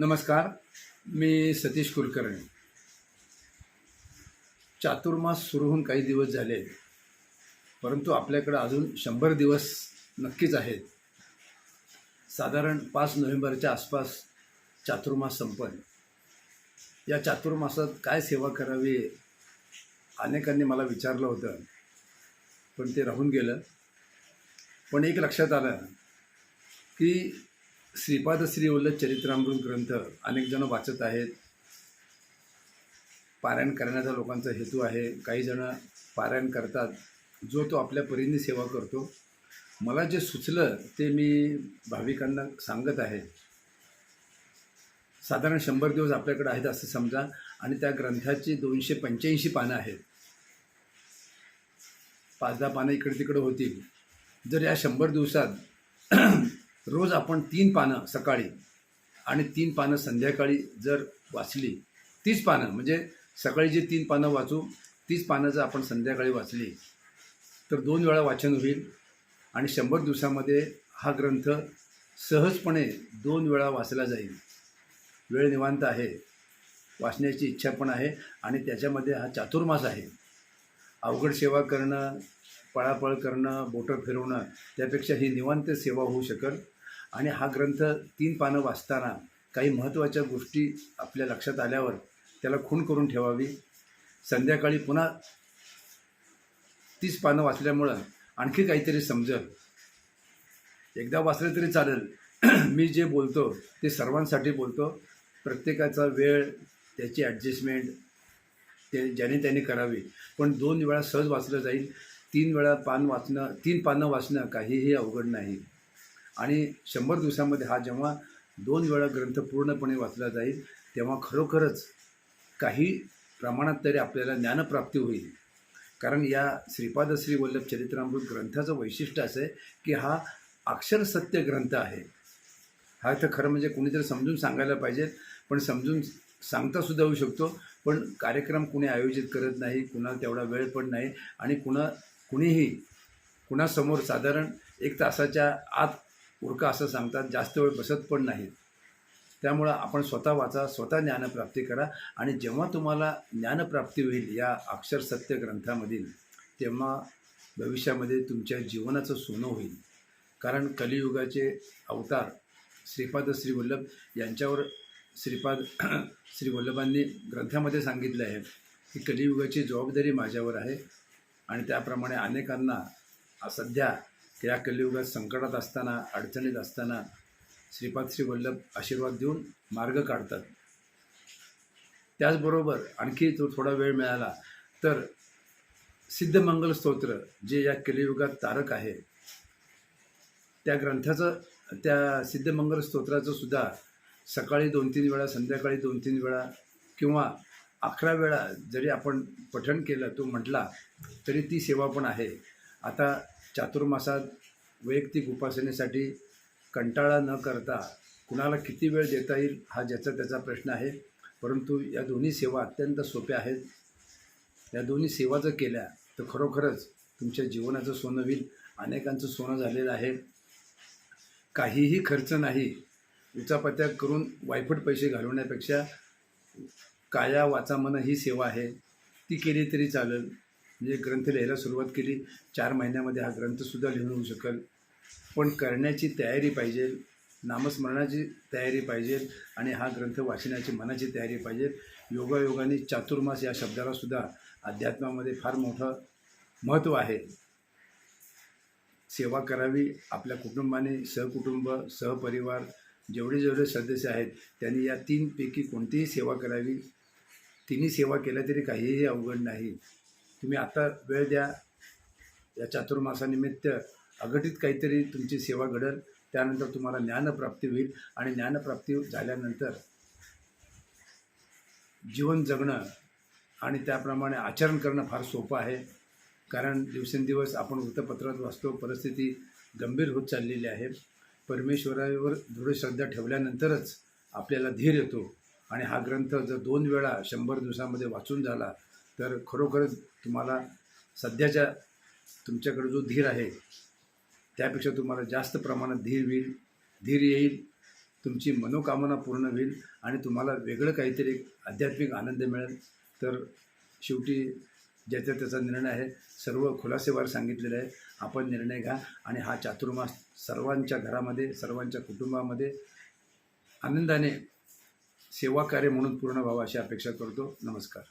नमस्कार मी सतीश कुलकर्णी. चातुर्मास सुरू होऊन काही दिवस झाले परंतु आपल्याकडं अजून शंभर दिवस नक्कीच आहेत. साधारण पाच नोव्हेंबरच्या आसपास चातुर्मास संपन. या चातुर्मासात काय सेवा करावी अनेकांनी मला विचारलं होतं पण ते राहून गेलं. पण एक लक्षात आलं की श्रीपाद श्री वल्लभ चरित्रामृत ग्रंथ अनेक जण वाचत आहेत. पारायण करण्याचा लोकांचा हेतू आहे. काही जण पारायण करतात. जो तो आपल्या परीने सेवा करतो. मला जे सुचलं ते मी भाविकांना सांगत आहे. साधारण शंभर दिवस आपल्याकडे आहेत असं समजा. आणि त्या ग्रंथाची दोनशे पंच्याऐंशी पानं आहेत. पाच दहा पानं इकडे तिकडे होतील. जर या शंभर दिवसात रोज आपण तीन पानं सकाळी आणि तीन पानं संध्याकाळी जर वाचली तीच पानं म्हणजे सकाळी जी तीन पानं वाचू तीच पानं जर आपण संध्याकाळी वाचली तर दोन वेळा वाचन होईल. आणि शंभर दिवसामध्ये हा ग्रंथ सहजपणे दोन वेळा वाचला जाईल. वेळ निवांत आहे. वाचण्याची इच्छा पण आहे आणि त्याच्यामध्ये हा चातुर्मास आहे. अवघड सेवा करणं पळापळ करणं बोटं फिरवणं त्यापेक्षा ही निवांत सेवा होऊ शकेल आणि हा ग्रंथ तीन पानं वाचताना काही महत्त्वाच्या गोष्टी आपल्या लक्षात आल्यावर त्याला खूण करून ठेवावी. संध्याकाळी पुन्हा तीस पानं वाचल्यामुळं आणखी काहीतरी समजल. एकदा वाचलं तरी चालेल. मी जे बोलतो ते सर्वांसाठी बोलतो. प्रत्येकाचा वेळ त्याची ॲडजस्टमेंट ते ज्याने त्याने करावी. पण दोन वेळा सहज वाचलं जाईल. तीन वेळा पान वाचणं तीन पानं वाचणं काहीही अवघड नाही. आणि शंभर दिवसामध्ये हा जेव्हा दोन वेळा ग्रंथ पूर्णपणे वाचला जाईल तेव्हा खरोखरच काही प्रमाणात तरी आपल्याला ज्ञानप्राप्ती होईल. कारण या श्रीपाद श्री वल्लभ चरित्रामृत ग्रंथाचं वैशिष्ट्य असं आहे की हा अक्षर सत्य ग्रंथ आहे. हा तर खरं म्हणजे कुणीतरी समजून सांगायला पाहिजे पण समजून सांगतासुद्धा होऊ शकतो. पण कार्यक्रम कुणी आयोजित करत नाही कुणाला तेवढा वेळ पण नाही आणि कुणा कुणीही कुणासमोर साधारण एक तासाच्या आत उरका असं सांगतात जास्त वेळ बसत पण नाहीत. त्यामुळं आपण स्वतः वाचा स्वतः ज्ञानप्राप्ती करा आणि जेव्हा तुम्हाला ज्ञानप्राप्ती होईल या अक्षर सत्य ग्रंथामधील तेव्हा भविष्यामध्ये तुमच्या जीवनाचं सोनं होईल. कारण कलियुगाचे अवतार श्रीपाद श्रीवल्लभ यांच्यावर श्रीपाद श्रीवल्लभांनी ग्रंथामध्ये सांगितलं आहे की कलियुगाची जबाबदारी माझ्यावर आहे आणि त्याप्रमाणे अनेकांना सध्या या कलियुगात संकटात असताना अडचणीत असताना श्रीपाद श्री वल्लभ आशीर्वाद देऊन मार्ग काढतात. त्याचबरोबर आणखी तो थोडा वेळ मिळाला तर सिद्धमंगल स्तोत्र जे या कलियुगात तारक आहे त्या ग्रंथाचं त्या सिद्धमंगल स्तोत्राचं सुद्धा सकाळी दोन तीन वेळा संध्याकाळी दोन तीन वेळा किंवा अकरा वेळा जरी आपण पठण केलं तो म्हटला तरी ती सेवा पण आहे. आता चातुर्मासात वैयक्तिक उपासनेसाठी कंटाळा न करता कुणाला किती वेळ देता येईल हा ज्याचा त्याचा प्रश्न आहे. परंतु या दोन्ही सेवा अत्यंत सोप्या आहेत. या दोन्ही सेवा जर केल्या तर खरोखरच तुमच्या जीवनाचं सोनं होईल. अनेकांचं सोनं झालेलं आहे. काहीही खर्च नाही. उचापत्या करून वायफट पैसे घालवण्यापेक्षा काया वाचा मन ही सेवा आहे. ती केली तरी चालेल. म्हणजे ग्रंथ लिहायला सुरुवात केली. चार महिन्यामध्ये हा ग्रंथसुद्धा लिहून होऊ शकेल. पण करण्याची तयारी पाहिजे नामस्मरणाची तयारी पाहिजे आणि हा ग्रंथ वाचण्याची मनाची तयारी पाहिजे. योगायोगाने चातुर्मास या शब्दालासुद्धा अध्यात्मामध्ये फार मोठं महत्त्व आहे. सेवा करावी आपल्या कुटुंबाने सहकुटुंब सहपरिवार जेवढे जेवढे सदस्य आहेत त्यांनी या तीनपैकी कोणतीही सेवा करावी. तिन्ही सेवा केल्या तरी काहीही अवघड नाही. तुम्ही आता वेळ द्या. या चातुर्मासानिमित्त अघटित काहीतरी तुमची सेवा घडेल त्यानंतर तुम्हाला ज्ञानप्राप्ती होईल आणि ज्ञानप्राप्ती झाल्यानंतर जीवन जगणं आणि त्याप्रमाणे आचरण करणं फार सोपं आहे. कारण दिवसेंदिवस आपण वृत्तपत्रात वाचतो परिस्थिती गंभीर होत चाललेली आहे. परमेश्वरावर दृढ श्रद्धा ठेवल्यानंतरच आपल्याला धीर येतो. आणि हा ग्रंथ जर दोन वेळा शंभर दिवसामध्ये वाचून झाला तर खरोखरच तुम्हाला सध्याच्या तुमच्याकडे जो धीर आहे त्यापेक्षा तुम्हाला जास्त प्रमाणात धीर होईल धीर येईल तुमची मनोकामना पूर्ण होईल आणि तुम्हाला वेगळं काहीतरी आध्यात्मिक आनंद मिळेल. तर शेवटी ज्याचा त्याचा निर्णय आहे सर्व खुलासेवार सांगितलेलं आहे आपण निर्णय घ्या आणि हा चातुर्मास सर्वांच्या घरामध्ये सर्वांच्या कुटुंबामध्ये आनंदाने सेवा कार्य म्हणून पूर्ण व्हावं अशी अपेक्षा करतो. नमस्कार.